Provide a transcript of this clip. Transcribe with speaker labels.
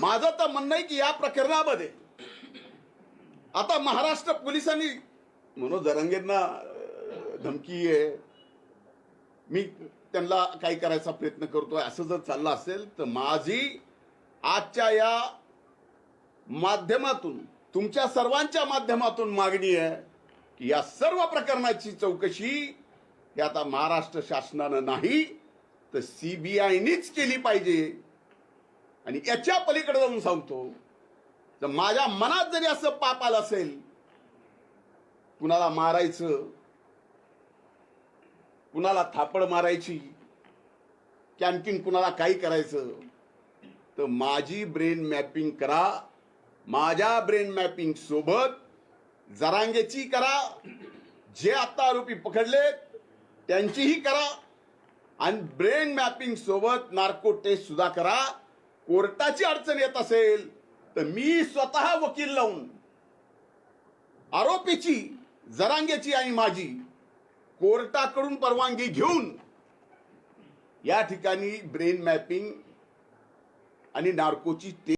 Speaker 1: माझं तर म्हणणं आहे की या प्रकरणामध्ये आता महाराष्ट्र पोलिसांनी मनोज जरंगेंना धमकी आहे. मी त्यांना काही करायचा प्रयत्न करतोय. असं जर चाललं असेल तर माझी आजच्या या माध्यमातून तुमच्या सर्वांच्या माध्यमातून मागणी आहे की या सर्व प्रकरणाची चौकशी ही आता महाराष्ट्र शासनानं नाही तर सीबीआयनीच केली पाहिजे. आणि याच्या पलीकडे जाऊन सांगतो तर माझ्या मनात जरी असं पाप आलं असेल कुणाला मारायचं कुणाला थापड मारायची की आणखीन कुणाला काही करायचं तर माझी ब्रेन मॅपिंग करा माझ्या ब्रेन मॅपिंग सोबत जरांगेची करा जे आता आरोपी पकडलेत त्यांचीही करा आणि ब्रेन मॅपिंग सोबत नार्को टेस्ट सुद्धा करा कोर्टाची अडचण येत असेल तर मी स्वतः वकील लावून आरोपीची जरांगेची आणि माझी कोर्टाकडून परवानगी घेऊन या ठिकाणी ब्रेन मॅपिंग आणि नार्कोची टेस्ट